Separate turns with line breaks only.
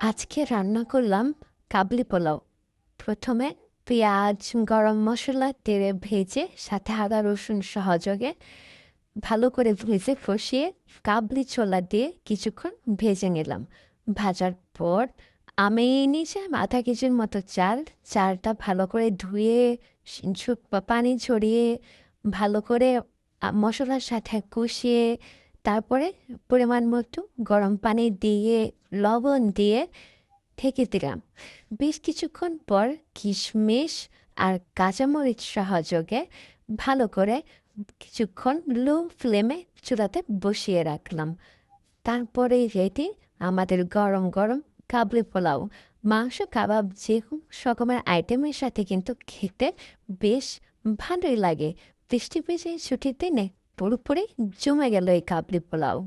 আজকে রান্না করলাম কাবলি পোলাও। প্রথমে পেঁয়াজ, গরম মশলা, তেলে ভেজে, সাথে আদা, রসুন সহযোগে ভালো করে ভেজে কষিয়ে কাবলি ছোলা দিয়ে কিছুক্ষণ ভেজে নিলাম। ভাজার পর আমি নিচে আধা কেজির মতো চাল, চালটা ভালো করে ধুয়ে পানি ঝরিয়ে ভালো করে মশলার সাথে কষিয়ে তারপরে পরিমাণ মতো গরম পানি দিয়ে, লবণ দিয়ে ঢেকে দিলাম। বেশ কিছুক্ষণ পর কিশমিশ আর কাঁচামরিচ সহযোগে ভালো করে কিছুক্ষণ লো ফ্লেমে চুলাতে বসিয়ে রাখলাম। তারপরে রেডি আমাদের গরম গরম কাবলি পোলাও, মাংস, কাবাব যে রকমের আইটেমের সাথে কিন্তু খেতে বেশ ভালোই লাগে। বৃষ্টি বেজে ছুটির দিনে পুরোপুরি জমে গেল এই কাবলি পোলাও